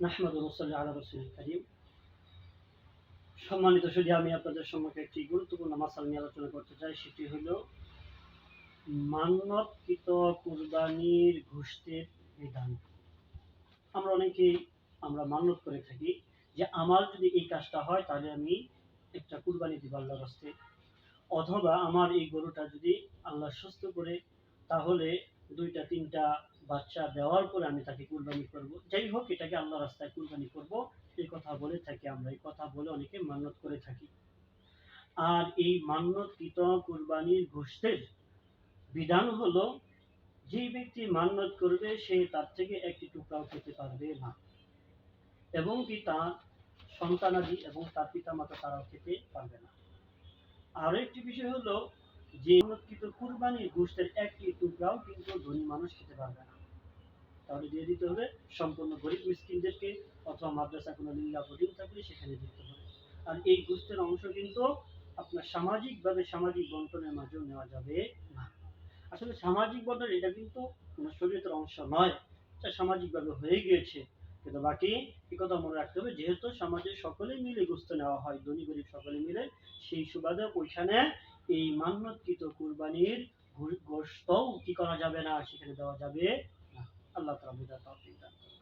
করিম। সম্মানিত শুধু আমি আপনাদের সম্মুখে একটি গুরুত্বপূর্ণ মাসাল নিয়ে আলোচনা করতে চাই। সেটি হলো, মান্যতকৃত কুরবানির ঘুষের বিধান আমরা অনেকেই, আমরা মান্যত করে থাকি যে আমার যদি এই কাজটা হয়, তাহলে আমি একটা কুরবানি দিব আল্লাহর রাস্তে অথবা আমার এই গরুটা যদি আল্লাহ সুস্থ করে, তাহলে দুইটা, তিনটা বাচ্চা দেওয়ার পরে আমি তাকে কুরবানি করব। যাই হোক, এটাকে আল্লাহ রাস্তায় কুরবানি করব। এই কথা বলে থাকি আমরা, এই কথা বলে অনেকে মান্যত করে থাকি। আর এই মান্যতকৃত কুরবানির গোষ্ঠের বিধান হলো যে ব্যক্তি মান্যত করবে, সে তার থেকে একটি টুকরাও খেতে পারবে না। এবং কি তার সন্তানাদি এবং তার পিতামাতা তারাও খেতে পারবে না। আরও একটি বিষয় হলো, যে কুরবানির গোষ্ঠের একটি টুকরাও কিন্তু ধনী মানুষ খেতে পারবে না। তাহলে দিয়ে দিতে হবে সম্পূর্ণ গরিব মিসকিনদেরকে অথবা মাদ্রাসা কোনো লিল্লা বোর্ডিং থাকলে সেখানে দিতে হবে। আর এই গোষ্ঠের অংশ কিন্তু আপনার সামাজিকভাবে সামাজিক বন্টনের মাঝেও নেওয়া যাবে না। আসলে সামাজিক বন্টন এটা কিন্তু কোনো শরীরের অংশ নয়, এটা সামাজিকভাবে হয়ে গিয়েছে। কিন্তু বাকি এই কথা মনে রাখতে হবে, যেহেতু সমাজে সকলে মিলে গোস্ত নেওয়া হয়, ধনী গরিব সকলে মিলে, সেই সুবাদে ওইখানে এই মান্যতকৃত কুরবানির গোস্তও কি করা যাবে না, সেখানে দেওয়া যাবে اللہ تعالیٰ مجھے توفیق عطا فرمائے۔